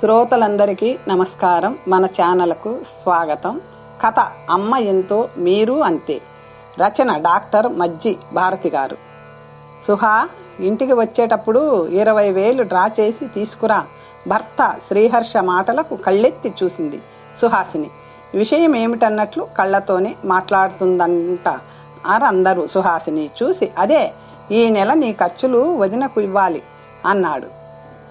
శ్రోతలందరికీ నమస్కారం. మన ఛానల్కు స్వాగతం. కథ అమ్మ ఎంతో మీరు అంతే. రచన డాక్టర్ మజ్జి భారతి గారు. సుహా ఇంటికి వచ్చేటప్పుడు ఇరవై వేలు డ్రా చేసి తీసుకురా. భర్త శ్రీహర్ష మాటలకు కళ్ళెత్తి చూసింది సుహాసిని. విషయం ఏమిటన్నట్లు కళ్ళతోనే మాట్లాడుతుందంట అందరూ సుహాసిని చూసి అదే ఈ నెల నీ ఖర్చులు వదినకు ఇవ్వాలి అన్నాడు.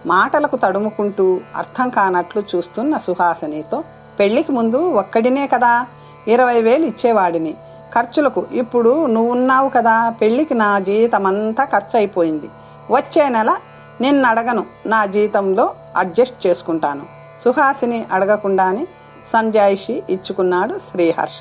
మాటలకు తడుముకుంటూ అర్థం కానట్లు చూస్తున్న సుహాసినితో పెళ్ళికి ముందు ఒక్కడినే కదా ఇరవై వేలు ఇచ్చేవాడిని. ఖర్చులకు ఇప్పుడు నువ్వున్నావు కదా పెళ్ళికి నా జీతమంతా ఖర్చు అయిపోయింది వచ్చే నెల నిన్ను అడగను నా జీతంలో అడ్జస్ట్ చేసుకుంటాను. సుహాసిని అడగకుండానే సంజాయిషి ఇచ్చుకున్నాడు శ్రీహర్ష.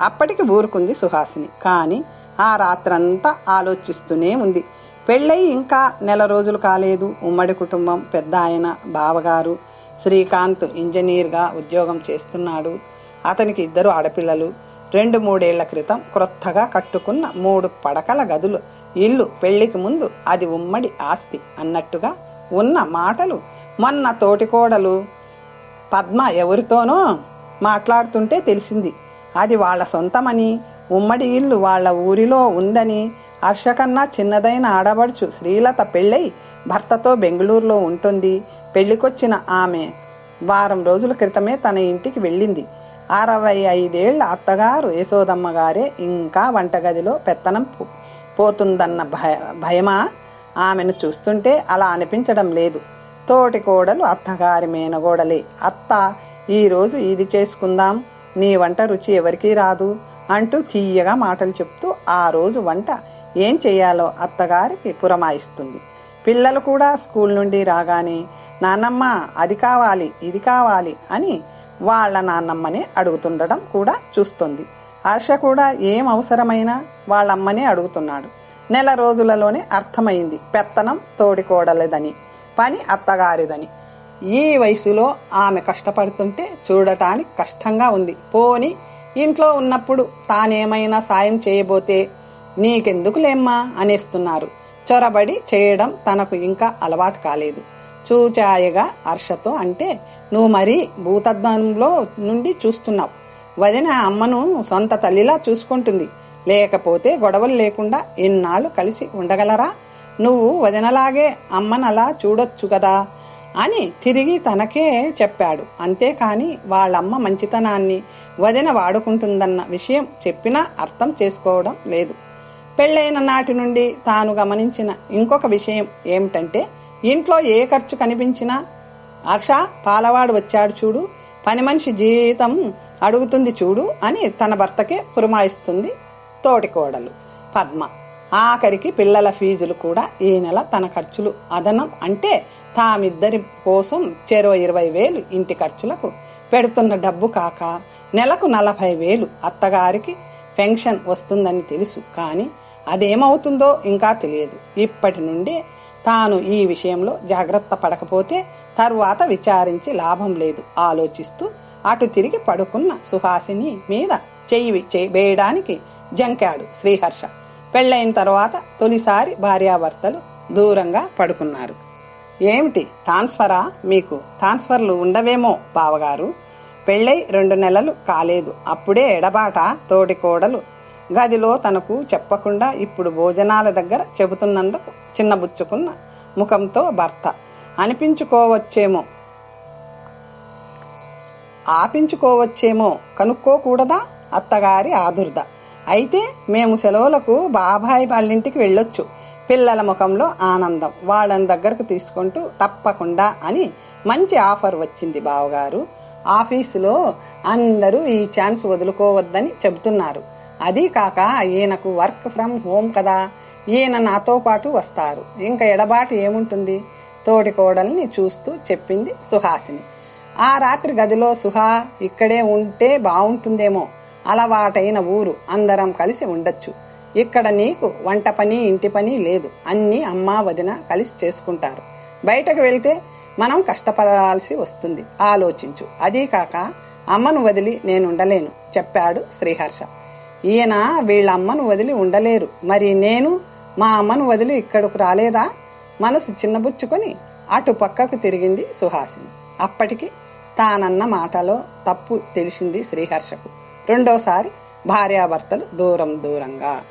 అప్పటికి ఊరుకుంది సుహాసిని. కానీ ఆ రాత్రంతా ఆలోచిస్తూనే ఉంది. పెళ్ళై ఇంకా నెల రోజులు కాలేదు. ఉమ్మడి కుటుంబం పెద్ద ఆయన బావగారు శ్రీకాంత్ ఇంజనీర్గా ఉద్యోగం చేస్తున్నాడు. అతనికి ఇద్దరు ఆడపిల్లలు. రెండు మూడేళ్ళ క్రితం క్రొత్తగా కట్టుకున్న మూడు పడకల గదులు. ఇల్లు పెళ్ళికి ముందు అది ఉమ్మడి ఆస్తి అన్నట్టుగా ఉన్న మాటలు. మొన్న తోటికోడలు పద్మ ఎవరితోనో మాట్లాడుతుంటే తెలిసింది. అది వాళ్ళ సొంతమని. ఉమ్మడి ఇల్లు వాళ్ళ ఊరిలో ఉందని. హర్ష కన్నా చిన్నదైన ఆడబడుచు శ్రీలత పెళ్ళై భర్తతో బెంగళూరులో ఉంటుంది. పెళ్ళికొచ్చిన ఆమె వారం రోజుల క్రితమే తన ఇంటికి వెళ్ళింది. అరవై ఐదేళ్ళ అత్తగారు యశోదమ్మ గారే ఇంకా వంటగదిలో పెత్తనం పో- పోతుందన్న భయ భయమా? ఆమెను చూస్తుంటే అలా అనిపించడం లేదు. తోటి కోడలు అత్తగారి మేనగోడలే. అత్త ఈరోజు ఇది చేసుకుందాం. నీ వంట రుచి ఎవరికీ రాదు అంటూ తీయగా మాటలు చెప్తూ ఆ రోజు వంట ఏం చేయాలో అత్తగారికి పురమాయిస్తుంది. పిల్లలు కూడా స్కూల్ నుండి రాగానే నాన్నమ్మ అది కావాలి ఇది కావాలి అని వాళ్ళ నాన్నమ్మని అడుగుతుండడం కూడా చూస్తుంది. హర్ష కూడా ఏం అవసరమైనా వాళ్ళమ్మనే అడుగుతున్నాడు. నెల రోజులలోనే అర్థమైంది. పెత్తనం తోడికోడలేదని పని అత్తగారిదని. ఈ వయసులో ఆమె కష్టపడుతుంటే చూడటానికి కష్టంగా ఉంది. పోని ఇంట్లో ఉన్నప్పుడు తానేమైనా సాయం చేయబోతే నీకెందుకులేమ్మా అనేస్తున్నారు. చొరబడి చేయడం తనకు ఇంకా అలవాటు కాలేదు. చూచాయగా హర్షతో అంటే నువ్వు మరీ భూతద్దంలో నుండి చూస్తున్నావు. వదిన అమ్మను సొంత తల్లిలా చూసుకుంటుంది. లేకపోతే గొడవలు లేకుండా ఎన్నాళ్ళు కలిసి ఉండగలరా? నువ్వు వదినలాగే అమ్మనలా చూడొచ్చు కదా? అని తిరిగి తనకే చెప్పాడు. అంతేకాని వాళ్ళమ్మ మంచితనాన్ని వదిన వాడుకుంటుందన్న విషయం చెప్పినా అర్థం చేసుకోవడం లేదు. పెళ్ళైన నాటి నుండి తాను గమనించిన ఇంకొక విషయం ఏమిటంటే ఇంట్లో ఏ ఖర్చు కనిపించినా హర్ష పాలవాడు వచ్చాడు చూడు పని మనిషి జీతం అడుగుతుంది చూడు అని తన భర్తకే పురమాయిస్తుంది తోటికోడలు పద్మ. ఆఖరికి పిల్లల ఫీజులు కూడా ఈ నెల తన ఖర్చులు అదనం అంటే తామిద్దరి కోసం చెరో ఇరవై వేలు ఇంటి ఖర్చులకు పెడుతున్న డబ్బు కాక నెలకు నలభై వేలు అత్తగారికి పెన్షన్ వస్తుందని తెలుసు కానీ అదేమవుతుందో ఇంకా తెలియదు. ఇప్పటి నుండి తాను ఈ విషయంలో జాగ్రత్త పడకపోతే తరువాత విచారించి లాభం లేదు ఆలోచిస్తూ అటు తిరిగి పడుకున్న సుహాసిని మీద చెయ్యి చెయ్యి వేయడానికి జంకాడు శ్రీహర్ష. పెళ్ళైన తర్వాత తొలిసారి భార్యాభర్తలు దూరంగా పడుకున్నారు. ఏమిటి ట్రాన్స్ఫరా మీకు? ట్రాన్స్ఫర్లు ఉండవేమో బావగారు? పెళ్ళై రెండు నెలలు కాలేదు. అప్పుడే ఎడబాట తోటి కోడలు గదిలో తనకు చెప్పకుండా ఇప్పుడు భోజనాల దగ్గర చెబుతున్నందుకు చిన్నబుచ్చుకున్న ముఖంతో భర్త అనిపించుకోవచ్చేమో. ఆపించుకోవచ్చేమో కనుక్కోకూడదా? అత్తగారి ఆదుర్ద. అయితే మేము సెలవులకు బాబాయి వాళ్ళింటికి వెళ్ళొచ్చు. పిల్లల ముఖంలో ఆనందం. వాళ్ళని దగ్గరకు తీసుకుంటూ తప్పకుండా అని మంచి ఆఫర్ వచ్చింది బావగారు. ఆఫీసులో అందరూ ఈ ఛాన్స్ వదులుకోవద్దని చెబుతున్నారు. అదీ కాక ఈయనకు వర్క్ ఫ్రమ్ హోమ్ కదా. ఈయన నాతో పాటు వస్తారు. ఇంకా ఎడబాటు ఏముంటుంది? తోటి కోడల్ని చూస్తూ చెప్పింది సుహాసిని. ఆ రాత్రి గదిలో సుహా ఇక్కడే ఉంటే బాగుంటుందేమో అలవాటైన ఊరు. అందరం కలిసి ఉండొచ్చు. ఇక్కడ నీకు వంట పని ఇంటి పని లేదు. అన్నీ అమ్మా వదిన కలిసి చేసుకుంటారు. బయటకు వెళ్తే మనం కష్టపడాల్సి వస్తుంది. ఆలోచించు. అదీ కాక అమ్మను వదిలి నేను ఉండలేను చెప్పాడు శ్రీహర్ష. ఈయన వీళ్ళ అమ్మను వదిలి ఉండలేరు. మరి నేను మా అమ్మను వదిలి ఇక్కడకు రాలేదా? మనసు చిన్నబుచ్చుకొని అటు పక్కకు తిరిగింది సుహాసిని. అప్పటికి తానన్న మాటలో తప్పు తెలిసింది శ్రీహర్షకు. రెండోసారి భార్యాభర్తలు దూరం దూరంగా.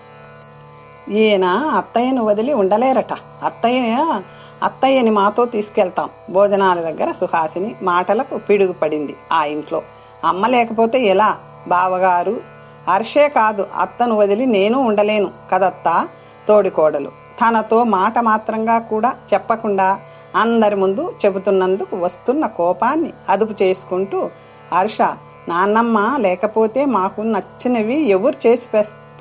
ఈయన అత్తయ్యను వదిలి ఉండలేరట. అత్తయ్య అత్తయ్యని మాతో తీసుకెళ్తాం. భోజనాల దగ్గర సుహాసిని మాటలకు పిడుగుపడింది ఆ ఇంట్లో. అమ్మ లేకపోతే ఎలా? బావగారు హర్షే కాదు అత్తను వదిలి నేను ఉండలేను కదత్తా తోడికోడలు. తనతో మాట మాత్రంగా కూడా చెప్పకుండా అందరి ముందు చెబుతున్నందుకు వస్తున్న కోపాన్ని అదుపు చేసుకుంటూ హర్ష నాన్నమ్మ లేకపోతే మాకు నచ్చినవి ఎవరు చేసి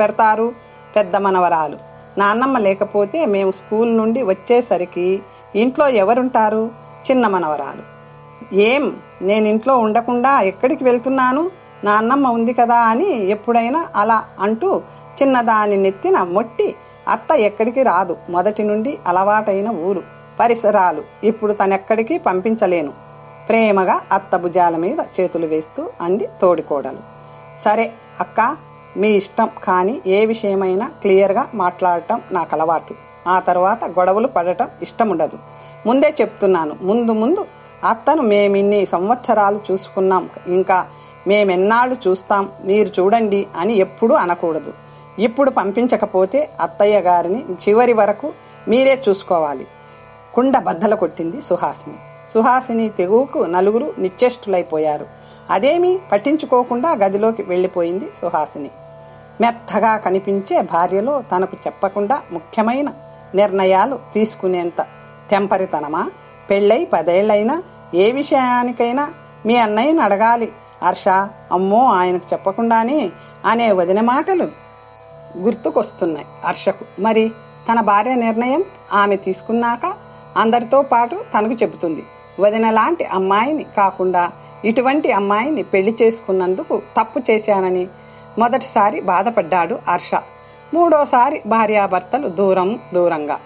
పెడతారు పెద్ద మనవరాలు? నాన్నమ్మ లేకపోతే మేము స్కూల్ నుండి వచ్చేసరికి ఇంట్లో ఎవరుంటారు? చిన్న మనవరాలు. ఏం నేను ఇంట్లో ఉండకుండా ఎక్కడికి వెళ్తున్నాను? నాన్నమ్మ ఉంది కదా అని ఎప్పుడైనా అలా అంటూ చిన్నదాని నెత్తిన మొట్టి అత్త ఎక్కడికి రాదు. మొదటి నుండి అలవాటైన ఊరు పరిసరాలు ఇప్పుడు తనెక్కడికి పంపించలేను. ప్రేమగా అత్త భుజాల మీద చేతులు వేస్తూ అంది తోడికోడలు. సరే అక్క మీ ఇష్టం కానీ ఏ విషయమైనా క్లియర్గా మాట్లాడటం నాకు అలవాటు. ఆ తర్వాత గొడవలు పడటం ఇష్టం ఉండదు ముందే చెప్తున్నాను. ముందు ముందు అత్తను మేమిన్ని సంవత్సరాలు చూసుకున్నాం. ఇంకా మేమెన్నాళ్ళు చూస్తాం మీరు చూడండి అని ఎప్పుడూ అనకూడదు. ఇప్పుడు పంపించకపోతే అత్తయ్య గారిని చివరి వరకు మీరే చూసుకోవాలి. కుండ బద్దల కొట్టింది సుహాసిని. సుహాసిని తెగువకు నలుగురు నిశ్చేష్టులైపోయారు. అదేమీ పట్టించుకోకుండా గదిలోకి వెళ్ళిపోయింది సుహాసిని. మెత్తగా కనిపించే భార్యలో తనకు చెప్పకుండా ముఖ్యమైన నిర్ణయాలు తీసుకునేంత తెంపరితనమా? పెళ్ళై పదేళ్ళైనా ఏ విషయానికైనా మీ అన్నయ్యని అడగాలి. హర్ష అమ్మో ఆయనకు చెప్పకుండానే అనే వదిన మాటలు గుర్తుకొస్తున్నాయి హర్షకు. మరి తన భార్య నిర్ణయం ఆమె తీసుకున్నాక అందరితో పాటు తనకు చెబుతుంది. వదిన లాంటి అమ్మాయిని కాకుండా ఇటువంటి అమ్మాయిని పెళ్ళి చేసుకున్నందుకు తప్పు చేశానని మొదటిసారి బాధపడ్డాడు హర్ష. మూడోసారి భార్యాభర్తలు దూరం దూరంగా.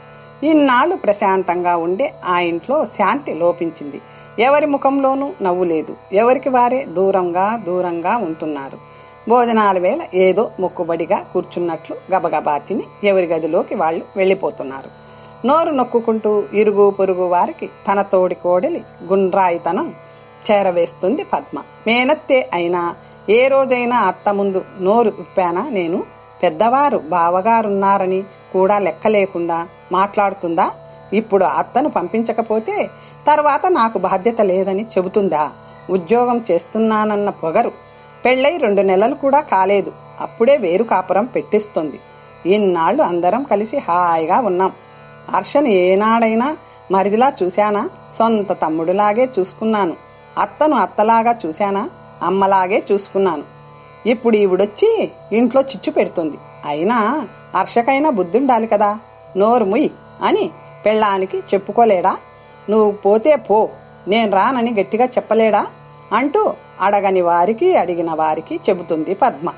ఇన్నాళ్ళు ప్రశాంతంగా ఉండే ఆ ఇంట్లో శాంతి లోపించింది. ఎవరి ముఖంలోనూ నవ్వు లేదు. ఎవరికి వారే దూరంగా దూరంగా ఉంటున్నారు. భోజనాల వేళ ఏదో మొక్కుబడిగా కూర్చున్నట్లు గబగబా తిని ఎవరి గదిలోకి వాళ్ళు వెళ్ళిపోతున్నారు. నోరు నొక్కుకుంటూ ఇరుగు పొరుగు వారికి తన తోడి కోడలి గుండ్రాయితనం చేరవేస్తుంది పద్మ. మేనత్తే అయినా ఏ రోజైనా అత్త ముందు నోరు ఉప్పానా నేను? పెద్దవారు బావగారున్నారని కూడా లెక్క లేకుండా మాట్లాడుతుందా? ఇప్పుడు అత్తను పంపించకపోతే తర్వాత నాకు బాధ్యత లేదని చెబుతుందా? ఉద్యోగం చేస్తున్నానన్న పొగరు. పెళ్ళై రెండు నెలలు కూడా కాలేదు. అప్పుడే వేరు కాపురం పెట్టిస్తుంది. ఇన్నాళ్ళు అందరం కలిసి హాయిగా ఉన్నాం. హర్షను ఏనాడైనా మరిదిలా చూశానా? సొంత తమ్ముడులాగే చూసుకున్నాను. అత్తను అత్తలాగా చూశానా? అమ్మలాగే చూసుకున్నాను. ఇప్పుడు ఈవిడొచ్చి ఇంట్లో చిచ్చు పెడుతుంది. అయినా హర్షకైనా బుద్ధుండాలి కదా? నోరు ముయ్ అని పెళ్ళానికి చెప్పుకోలేడా? నువ్వు పోతే పో నేను రానని గట్టిగా చెప్పలేడా? అంటూ అడగని వారికి అడిగిన వారికి చెబుతుంది పద్మ.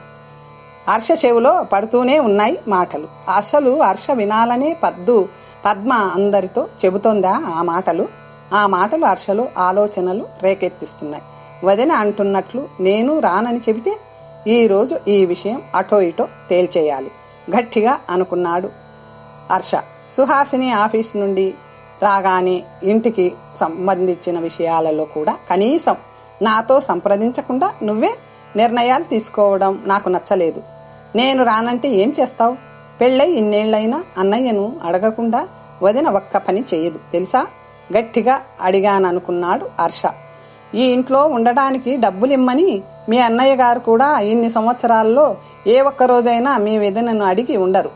హర్ష చెవిలో పడుతూనే ఉన్నాయి మాటలు. అసలు హర్ష వినాలనే పద్దు పద్మ అందరితో చెబుతోందా ఆ మాటలు? ఆ మాటలు హర్షలో ఆలోచనలు రేకెత్తిస్తున్నాయి. వదిన అంటున్నట్లు నేను రానని చెబితే ఈరోజు ఈ విషయం అటో ఇటో తేల్చేయాలి. గట్టిగా అనుకున్నాడు హర్ష. సుహాసిని ఆఫీస్ నుండి రాగానే ఇంటికి సంబంధించిన విషయాలలో కూడా కనీసం నాతో సంప్రదించకుండా నువ్వే నిర్ణయాలు తీసుకోవడం నాకు నచ్చలేదు. నేను రానంటే ఏం చేస్తావు? పెళ్ళై ఇన్నేళ్ళైనా అన్నయ్యను అడగకుండా వదిన ఒక్క పని చేయదు తెలుసా? గట్టిగా అడిగాననుకున్నాడు హర్ష. ఈ ఇంట్లో ఉండడానికి డబ్బులిమ్మని మీ అన్నయ్య గారు కూడా ఇన్ని సంవత్సరాల్లో ఏ ఒక్క రోజైనా మీ వదినను అడిగి ఉండరు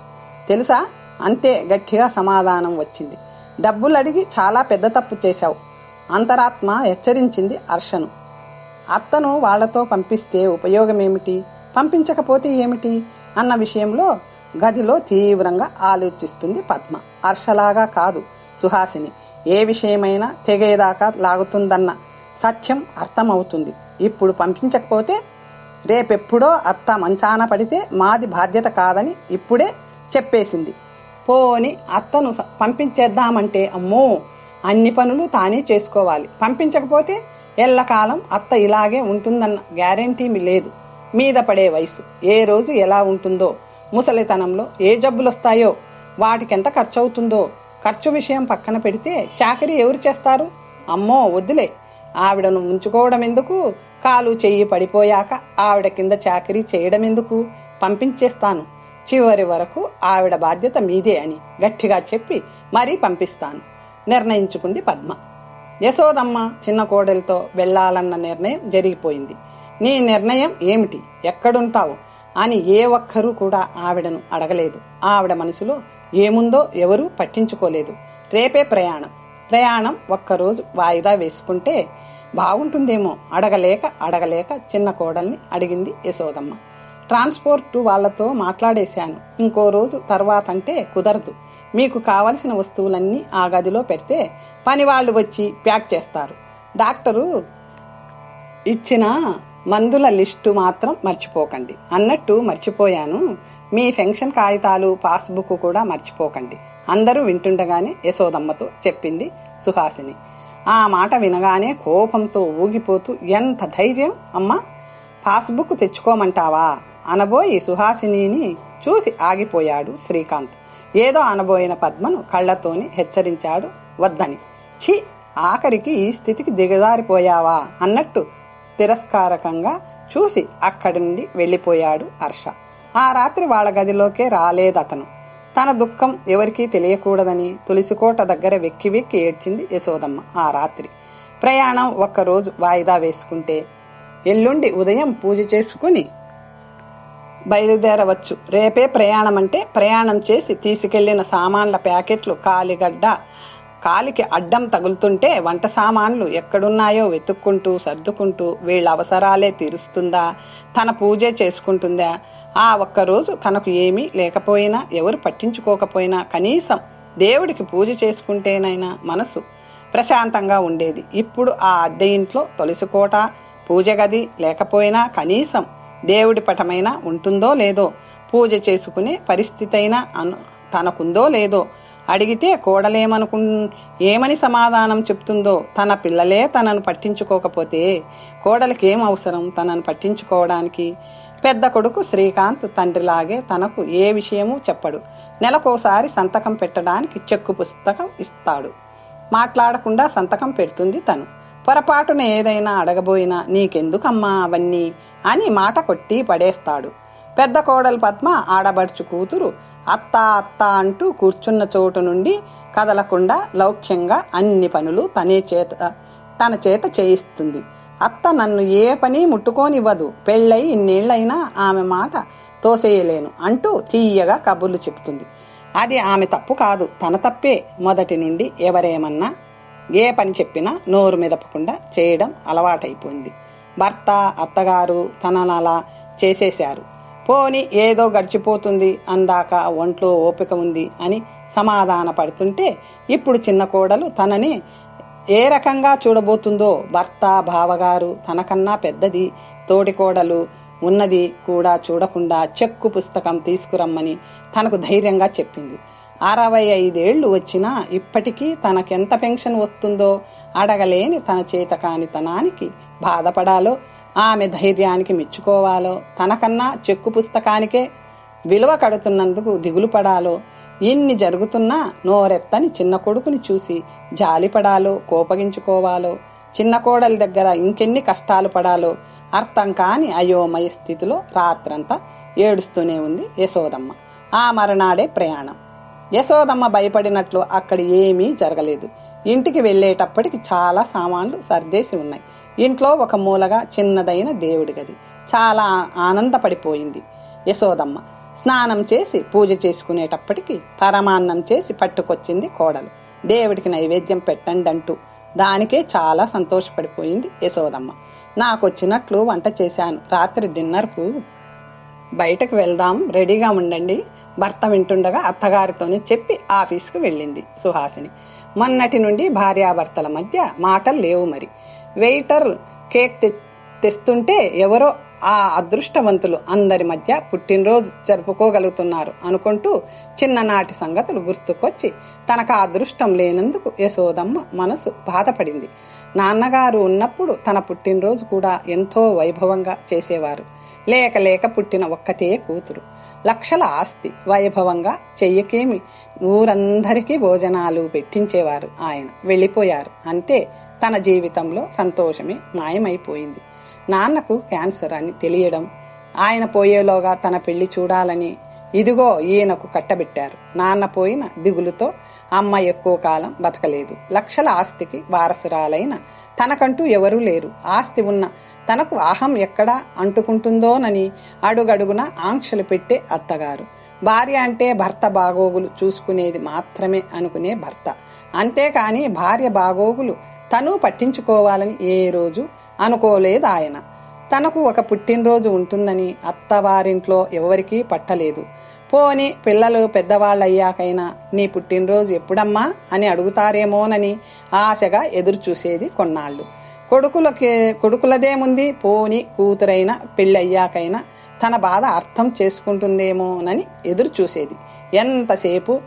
తెలుసా? అంతే గట్టిగా సమాధానం వచ్చింది. డబ్బులు అడిగి చాలా పెద్ద తప్పు చేశావు. అంతరాత్మ హెచ్చరించింది హర్షను. అత్తను వాళ్ళతో పంపిస్తే ఉపయోగమేమిటి? పంపించకపోతే ఏమిటి? అన్న విషయంలో గదిలో తీవ్రంగా ఆలోచిస్తుంది పద్మ. హర్షలాగా కాదు సుహాసిని. ఏ విషయమైనా తెగేదాకా లాగుతుందన్న సత్యం అర్థమవుతుంది. ఇప్పుడు పంపించకపోతే రేపెప్పుడో అత్త మంచాన పడితే మాది బాధ్యత కాదని ఇప్పుడే చెప్పేసింది. పోని అత్తను స- పంపించేద్దామంటే అమ్మో అన్ని పనులు తానే చేసుకోవాలి. పంపించకపోతే ఎల్లకాలం అత్త ఇలాగే ఉంటుందన్న గ్యారెంటీ లేదు. మీద పడే వయసు. ఏ రోజు ఎలా ఉంటుందో ముసలితనంలో ఏ జబ్బులొస్తాయో వాటికెంత ఖర్చు అవుతుందో ఖర్చు విషయం పక్కన పెడితే చాకరీ ఎవరు చేస్తారు? అమ్మో వద్దులే. ఆవిడను ఉంచుకోవడం ఎందుకు కాలు చెయ్యి పడిపోయాక ఆవిడ కింద చాకరీ చేయడం ఎందుకు పంపించేస్తాను. చివరి వరకు ఆవిడ బాధ్యత మీదే అని గట్టిగా చెప్పి మరీ పంపిస్తాను. నిర్ణయించుకుంది పద్మ. యశోదమ్మ చిన్న కోడలితో వెళ్ళాలన్న నిర్ణయం జరిగిపోయింది. నీ నిర్ణయం ఏమిటి? ఎక్కడుంటావు? అని ఏ ఒక్కరూ కూడా ఆవిడను అడగలేదు. ఆవిడ మనసులో ఏముందో ఎవరూ పట్టించుకోలేదు. రేపే ప్రయాణం. ప్రయాణం ఒక్కరోజు వాయిదా వేసుకుంటే బాగుంటుందేమో. అడగలేక అడగలేక చిన్న కోడల్ని అడిగింది యశోదమ్మ. ట్రాన్స్పోర్ట్ వాళ్ళతో మాట్లాడేశాను. ఇంకో రోజు తర్వాత అంటే కుదరదు. మీకు కావలసిన వస్తువులన్నీ ఆ గదిలో పెడితే పని వాళ్ళు వచ్చి ప్యాక్ చేస్తారు. డాక్టరు ఇచ్చిన మందుల లిస్టు మాత్రం మర్చిపోకండి. అన్నట్టు మర్చిపోయాను. మీ పెన్షన్ కాగితాలు పాస్బుక్ కూడా మర్చిపోకండి. అందరూ వింటుండగానే యశోదమ్మతో చెప్పింది సుహాసిని. ఆ మాట వినగానే కోపంతో ఊగిపోతూ ఎంత ధైర్యం అమ్మా! పాస్బుక్ తెచ్చుకోమంటావా? అనబోయి సుహాసినిని చూసి ఆగిపోయాడు శ్రీకాంత్. ఏదో అనబోయిన పద్మను కళ్ళతోని హెచ్చరించాడు వద్దని. ఛీ! ఆఖరికి ఈ స్థితికి దిగజారిపోయావా? అన్నట్టు తిరస్కారకంగా చూసి అక్కడి నుండి వెళ్ళిపోయాడు హర్ష. ఆ రాత్రి వాళ్ళ గదిలోకే రాలేదతను. తన దుఃఖం ఎవరికీ తెలియకూడదని తులసికోట దగ్గర వెక్కి వెక్కి ఏడ్చింది యశోదమ్మ ఆ రాత్రి. ప్రయాణం ఒక్కరోజు వాయిదా వేసుకుంటే ఎల్లుండి ఉదయం పూజ చేసుకుని బయలుదేరవచ్చు. రేపే ప్రయాణం అంటే ప్రయాణం చేసి తీసుకెళ్ళిన సామాన్ల ప్యాకెట్లు కాలిగడ్డ. కాలికి అడ్డం తగులుతుంటే వంట సామాన్లు ఎక్కడున్నాయో వెతుక్కుంటూ సర్దుకుంటూ వీళ్ళ అవసరాలే తీరుస్తుందా? తన పూజే చేసుకుంటుందా? ఆ ఒక్కరోజు తనకు ఏమీ లేకపోయినా ఎవరు పట్టించుకోకపోయినా కనీసం దేవుడికి పూజ చేసుకుంటేనైనా మనసు ప్రశాంతంగా ఉండేది. ఇప్పుడు ఆ అద్దె ఇంట్లో తొలసికోట పూజ గది లేకపోయినా కనీసం దేవుడి పటమైనా ఉంటుందో లేదో పూజ చేసుకునే పరిస్థితి అయినా అను తనకుందో లేదో అడిగితే కోడలేమనుకు ఏమని సమాధానం చెప్తుందో తన పిల్లలే తనను పట్టించుకోకపోతే కోడలికి ఏం అవసరం తనను పట్టించుకోవడానికి? పెద్ద కొడుకు శ్రీకాంత్ తండ్రిలాగే తనకు ఏ విషయమూ చెప్పడు. నెలకోసారి సంతకం పెట్టడానికి చెక్కు పుస్తకం ఇస్తాడు. మాట్లాడకుండా సంతకం పెడుతుంది తను. పొరపాటున ఏదైనా అడగబోయినా నీకెందుకమ్మా అవన్నీ? అని మాట కొట్టి పడేస్తాడు. పెద్ద కోడలు పద్మ ఆడబడుచు కూతురు అత్త అత్త అంటూ కూర్చున్న చోటు నుండి కదలకుండా లౌక్యంగా అన్ని పనులు తనే చేత తన చేత చేయిస్తుంది. అత్త నన్ను ఏ పని ముట్టుకోనివ్వదు. పెళ్ళై ఇన్నేళ్ళైనా ఆమె మాట తోసేయలేను అంటూ తీయగా కబుర్లు చెప్తుంది అది ఆమె తప్పు కాదు. తన తప్పే. మొదటి నుండి ఎవరేమన్నా ఏ పని చెప్పినా నోరు మెదపకుండా చేయడం అలవాటైపోయింది. భర్త అత్తగారు తననలా చేసేశారు. పోని ఏదో గడిచిపోతుంది అందాక ఒంట్లో ఓపిక ఉంది అని సమాధాన పడుతుంటే ఇప్పుడు చిన్న కోడలు తనని ఏ రకంగా చూడబోతుందో భర్త బావగారు తనకన్నా పెద్దది తోటి కోడలు ఉన్నది కూడా చూడకుండా చెక్కు పుస్తకం తీసుకురమ్మని తనకు ధైర్యంగా చెప్పింది. అరవై ఐదేళ్ళు వచ్చినా ఇప్పటికీ తనకెంత పెన్షన్ వస్తుందో అడగలేని తన చేత కానితనానికి బాధపడాలో ఆమె ధైర్యానికి మెచ్చుకోవాలో తనకన్నా చెక్కు పుస్తకానికే విలువ కడుతున్నందుకు దిగులు పడాలో ఇన్ని జరుగుతున్నా నోరెత్తని చిన్న కొడుకుని చూసి జాలిపడాలో కోపగించుకోవాలో చిన్న కోడలి దగ్గర ఇంకెన్ని కష్టాలు పడాలో అర్థం కాని అయోమయ స్థితిలో రాత్రంతా ఏడుస్తూనే ఉంది యశోదమ్మ. ఆ మరనాడే ప్రయాణం. యశోదమ్మ భయపడినట్లు అక్కడ ఏమీ జరగలేదు. ఇంటికి వెళ్ళేటప్పటికి చాలా సామాన్లు సర్దేసి ఉన్నాయి. ఇంట్లో ఒక మూలగా చిన్నదైన దేవుడి గది. చాలా ఆనందపడిపోయింది. యశోదమ్మ స్నానం చేసి పూజ చేసుకునేటప్పటికి పరమాన్నం చేసి పట్టుకొచ్చింది కోడలు. దేవుడికి నైవేద్యం పెట్టండి అంటూ దానికే చాలా సంతోషపడిపోయింది యశోదమ్మ. నాకు వచ్చినట్లు వంట చేశాను. రాత్రి డిన్నర్కు బయటకు వెళ్దాం రెడీగా ఉండండి. భర్త వింటుండగా అత్తగారితోనే చెప్పి ఆఫీస్కు వెళ్ళింది సుహాసిని. మొన్నటి నుండి భార్యాభర్తల మధ్య మాటలు లేవు మరి. వెయిటర్ కేక్ తె తెస్తుంటే ఎవరో ఆ అదృష్టవంతులు అందరి మధ్య పుట్టినరోజు జరుపుకోగలుగుతున్నారు అనుకుంటూ చిన్ననాటి సంగతులు గుర్తుకొచ్చి తనకు ఆ అదృష్టం లేనందుకు యశోదమ్మ మనసు బాధపడింది. నాన్నగారు ఉన్నప్పుడు తన పుట్టినరోజు కూడా ఎంతో వైభవంగా చేసేవారు. లేక లేక పుట్టిన ఒక్కతే కూతురు. లక్షల ఆస్తి వైభవంగా చెయ్యకేమి? ఊరందరికీ భోజనాలు పెట్టించేవారు ఆయన. వెళ్ళిపోయారు. అంతే తన జీవితంలో సంతోషమే మాయమైపోయింది. నాన్నకు క్యాన్సర్ అని తెలియడం ఆయన పోయేలోగా తన పెళ్ళి చూడాలని ఇదిగో ఈయనకు కట్టబెట్టారు. నాన్న పోయిన దిగులుతో అమ్మ ఎక్కువ కాలం బతకలేదు. లక్షల ఆస్తికి వారసురాలైన తనకంటూ ఎవరూ లేరు. ఆస్తి ఉన్న తనకు అహం ఎక్కడా అంటుకుంటుందోనని అడుగడుగున ఆంక్షలు పెట్టే అత్తగారు. భార్య అంటే భర్త బాగోగులు చూసుకునేది మాత్రమే అనుకునే భర్త. అంతేకాని భార్య బాగోగులు తను పట్టించుకోవాలని ఏ రోజు అనుకోలేదు ఆయన. తనకు ఒక పుట్టినరోజు ఉంటుందని అత్తవారింట్లో ఎవరికీ పట్టలేదు. పోని పిల్లలు పెద్దవాళ్ళయ్యాకైనా నీ పుట్టినరోజు ఎప్పుడమ్మా అని అడుగుతారేమోనని ఆశగా ఎదురు చూసేది కొన్నాళ్ళు. కొడుకులకి కొడుకులదేముంది? పోని కూతురైన పెళ్ళయ్యాకైనా తన బాధ అర్థం చేసుకుంటుందేమోనని ఎదురు చూసేది ఎంతసేపు?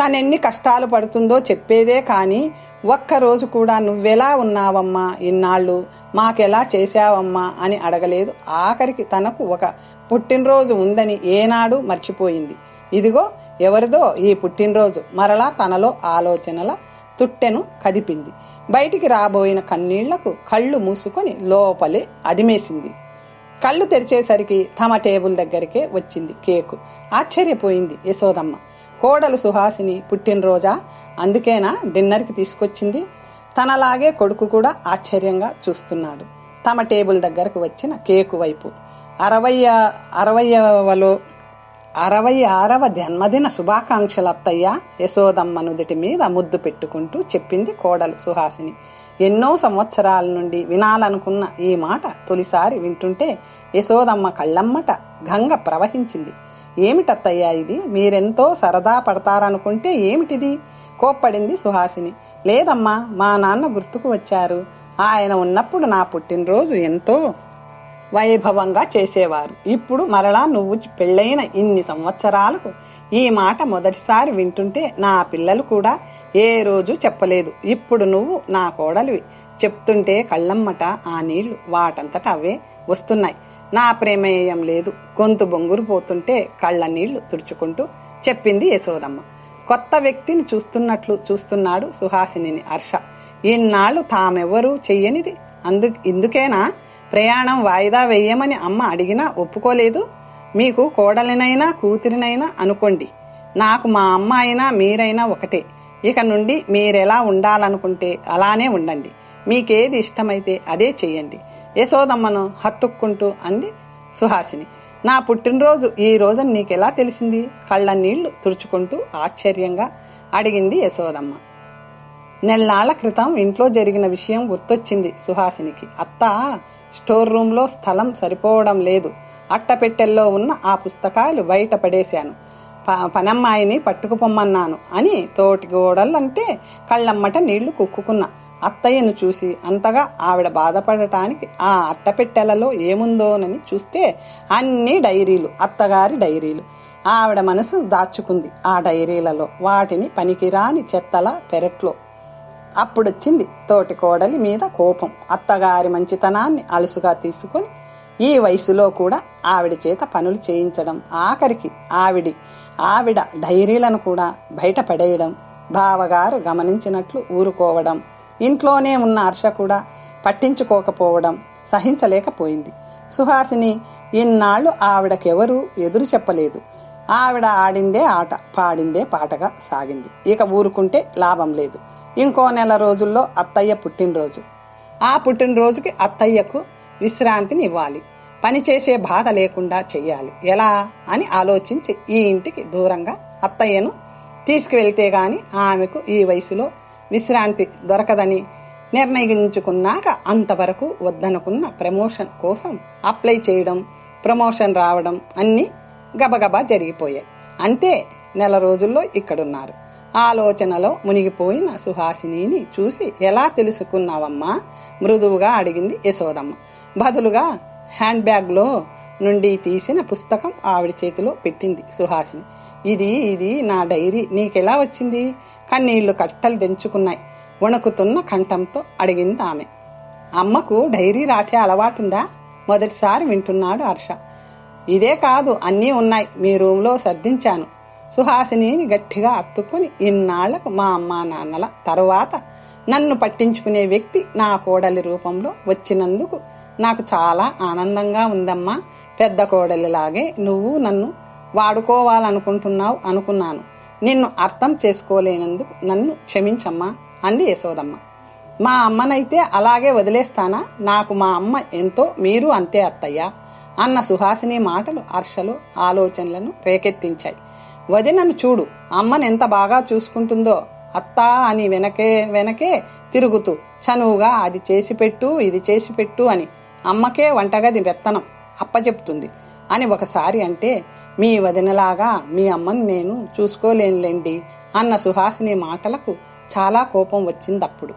తనెన్ని కష్టాలు పడుతుందో చెప్పేదే కానీ ఒక్కరోజు కూడా నువ్వెలా ఉన్నావమ్మా ఇన్నాళ్ళు? మాకెలా చేశావమ్మా అని అడగలేదు. ఆఖరికి తనకు ఒక పుట్టినరోజు ఉందని ఏనాడు మర్చిపోయింది. ఇదిగో ఎవరిదో ఈ పుట్టినరోజు మరలా తనలో ఆలోచనల తుట్టెను కదిపింది. బయటికి రాబోయిన కన్నీళ్ళకు కళ్ళు మూసుకొని లోపలే అదిమేసింది. కళ్ళు తెరిచేసరికి తమ టేబుల్ దగ్గరికే వచ్చింది కేకు. ఆశ్చర్యపోయింది యశోదమ్మ. కోడలు సుహాసిని పుట్టినరోజా? అందుకేనా డిన్నర్కి తీసుకొచ్చింది? తనలాగే కొడుకు కూడా ఆశ్చర్యంగా చూస్తున్నాడు. తమ టేబుల్ దగ్గరకు వచ్చిన కేకు వైపు. అరవై అరవయవలో అరవై ఆరవ జన్మదిన శుభాకాంక్షలు అత్తయ్య యశోదమ్మ నుదుటి మీద ముద్దు పెట్టుకుంటూ చెప్పింది కోడలు సుహాసిని. ఎన్నో సంవత్సరాల నుండి వినాలనుకున్న ఈ మాట తొలిసారి వింటుంటే యశోదమ్మ కళ్ళమ్మట గంగ ప్రవహించింది. ఏమిటత్తయ్యా ఇది? మీరెంతో సరదా పడతారనుకుంటే ఏమిటిది? కోప్పడింది సుహాసిని. లేదమ్మా మా నాన్న గుర్తుకు వచ్చారు. ఆయన ఉన్నప్పుడు నా పుట్టినరోజు ఎంతో వైభవంగా చేసేవారు. ఇప్పుడు మరలా నువ్వు పెళ్ళైన ఇన్ని సంవత్సరాలకు ఈ మాట మొదటిసారి వింటుంటే నా పిల్లలు కూడా ఏ రోజు చెప్పలేదు. ఇప్పుడు నువ్వు నా కోడలివి. చెప్తుంటే కళ్ళమ్మట ఆ నీళ్ళు వాటంతట అవే వస్తున్నాయి. నా ప్రేమేయం లేదు. గొంతు బొంగురు పోతుంటే కళ్ళ నీళ్ళు తుడుచుకుంటూ చెప్పింది యశోదమ్మ. కొత్త వ్యక్తిని చూస్తున్నట్లు చూస్తున్నాడు సుహాసినిని హర్ష. ఇన్నాళ్ళు తామెవరూ చెయ్యనిది. అందు ఇందుకేనా? ప్రయాణం వాయిదా వేయమని అమ్మ అడిగినా ఒప్పుకోలేదు. మీకు కోడలినైనా కూతురినైనా అనుకోండి. నాకు మా అమ్మ అయినా మీరైనా ఒకటే. ఇక నుండి మీరెలా ఉండాలనుకుంటే అలానే ఉండండి. మీకేది ఇష్టమైతే అదే చెయ్యండి యశోదమ్మను హత్తుక్కుంటూ అంది సుహాసిని. నా పుట్టినరోజు ఈ రోజున నీకెలా తెలిసింది? కళ్ళ నీళ్ళు తుడుచుకుంటూ ఆశ్చర్యంగా అడిగింది యశోదమ్మ. నెల్లాళ్ళ క్రితం ఇంట్లో జరిగిన విషయం గుర్తొచ్చింది సుహాసినికి. అత్తా స్టోర్ రూమ్లో స్థలం సరిపోవడం లేదు. అట్టపెట్టెల్లో ఉన్న ఆ పుస్తకాలు బయట పడేశాను. ప- పనమ్మాయిని పట్టుకుపొమ్మన్నాను అని తోటి గోడలంటే కళ్ళమ్మట నీళ్ళు కుక్కుకున్నా. అత్తయ్యను చూసి అంతగా ఆవిడ బాధపడటానికి ఆ అట్టపెట్టెలలో ఏముందోనని చూస్తే అన్ని డైరీలు అత్తగారి డైరీలు. ఆవిడ మనసు దాచుకుంది ఆ డైరీలలో వాటిని పనికిరాని చెత్తల పెరట్లో. అప్పుడొచ్చింది తోటి కోడలి మీద కోపం. అత్తగారి మంచితనాన్ని అలుసుగా తీసుకొని ఈ వయసులో కూడా ఆవిడ చేత పనులు చేయించడం ఆఖరికి ఆవిడి ఆవిడ డైరీలను కూడా బయట పడేయడం బావగారు గమనించినట్లు ఊరుకోవడం ఇంట్లోనే ఉన్న హర్ష కూడా పట్టించుకోకపోవడం సహించలేకపోయింది. సుహాసిని ఇన్నాళ్ళు ఆవిడకెవరూ ఎదురు చెప్పలేదు. ఆవిడ ఆడిందే ఆట పాడిందే పాటగా సాగింది. ఇక ఊరుకుంటే లాభం లేదు. ఇంకో నెల రోజుల్లో అత్తయ్య పుట్టినరోజు. ఆ పుట్టినరోజుకి అత్తయ్యకు విశ్రాంతిని ఇవ్వాలి పని చేసే బాధ లేకుండా చెయ్యాలి. ఎలా? అని ఆలోచించి ఈ ఇంటికి దూరంగా అత్తయ్యను తీసుకువెళ్తే గాని ఆమెకు ఈ వయసులో విశ్రాంతి దొరకదని నిర్ణయించుకున్నాక అంతవరకు వద్దనుకున్న ప్రమోషన్ కోసం అప్లై చేయడం ప్రమోషన్ రావడం అన్నీ గబగబా జరిగిపోయాయి. అంతే నెల రోజుల్లో ఇక్కడున్నారు. ఆలోచనలో మునిగిపోయిన సుహాసినిని చూసి ఎలా తెలుసుకున్నావమ్మా? మృదువుగా అడిగింది యశోదమ్మ. బదులుగా హ్యాండ్ బ్యాగ్లో నుండి తీసిన పుస్తకం ఆవిడ చేతిలో పెట్టింది సుహాసిని. ఇది ఇది నా డైరీ. నీకెలా వచ్చింది? కన్నీళ్ళు కట్టలు తెంచుకున్నాయి. వణుకుతున్న కంఠంతో అడిగింది ఆమె. అమ్మకు డైరీ రాసే అలవాటుందా? మొదటిసారి వింటున్నాడు హర్ష. ఇదే కాదు అన్నీ ఉన్నాయి. మీ రూమ్లో సర్దించాను. సుహాసినిని గట్టిగా అత్తుకుని ఇన్నాళ్ళకు మా అమ్మా నాన్నల తరువాత నన్ను పట్టించుకునే వ్యక్తి నా కోడలి రూపంలో వచ్చినందుకు నాకు చాలా ఆనందంగా ఉందమ్మా. పెద్ద కోడలిలాగే నువ్వు నన్ను వాడుకోవాలనుకుంటున్నావు అనుకున్నాను. నిన్ను అర్థం చేసుకోలేనందుకు నన్ను క్షమించమ్మా అంది యశోదమ్మ. మా అమ్మనైతే అలాగే వదిలేస్తానా? నాకు మా అమ్మ ఎంతో మీరు అంతే అత్తయ్య. అన్న సుహాసిని మాటలు హర్షలు ఆలోచనలను రేకెత్తించాయి. వదినను చూడు. అమ్మను ఎంత బాగా చూసుకుంటుందో అత్తా అని వెనకే వెనకే తిరుగుతూ చనువుగా అది చేసి పెట్టు ఇది చేసి పెట్టు అని అమ్మకే వంటగది పెత్తనం అప్పచెప్తుంది అని ఒకసారి అంటే మీ వదినలాగా మీ అమ్మను నేను చూసుకోలేనులేండి అన్న సుహాసిని మాటలకు చాలా కోపం వచ్చిందప్పుడు.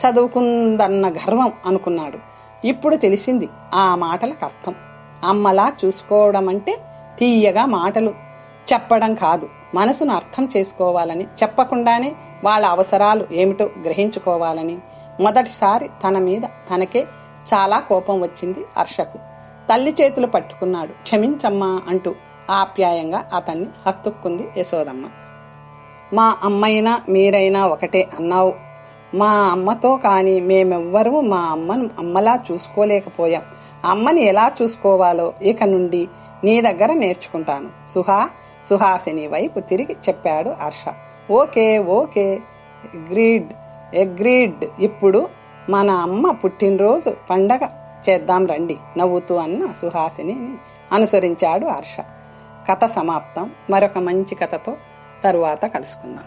చదువుకుందన్న గర్వం అనుకున్నాడు. ఇప్పుడు తెలిసింది ఆ మాటలకు అర్థం. అమ్మలా చూసుకోవడం అంటే తీయగా మాటలు చెప్పడం కాదు. మనసును అర్థం చేసుకోవాలని చెప్పకుండానే వాళ్ళ అవసరాలు ఏమిటో గ్రహించుకోవాలని. మొదటిసారి తన మీద తనకే చాలా కోపం వచ్చింది హర్షకు. తల్లి చేతులు పట్టుకున్నాడు. క్షమించమ్మా అంటూ ఆప్యాయంగా అతన్ని హత్తుక్కుంది యశోదమ్మ. మా అమ్మైనా మీరైనా ఒకటే అన్నావు. మా అమ్మతో కానీ మేమెవ్వరూ మా అమ్మను అమ్మలా చూసుకోలేకపోయాం. అమ్మని ఎలా చూసుకోవాలో ఇక నుండి నీ దగ్గర నేర్చుకుంటాను. సుహా సుహాసిని వైపు తిరిగి చెప్పాడు Harsha. Okay okay greed agreed ఇప్పుడు మన అమ్మ పుట్టినరోజు పండగ చేద్దాం రండి నవ్వుతూ అన్న సుహాసిని అనుసరించాడు హర్ష. కథ సమాప్తం. మరొక మంచి కథతో తరువాత కలుసుకుందాం.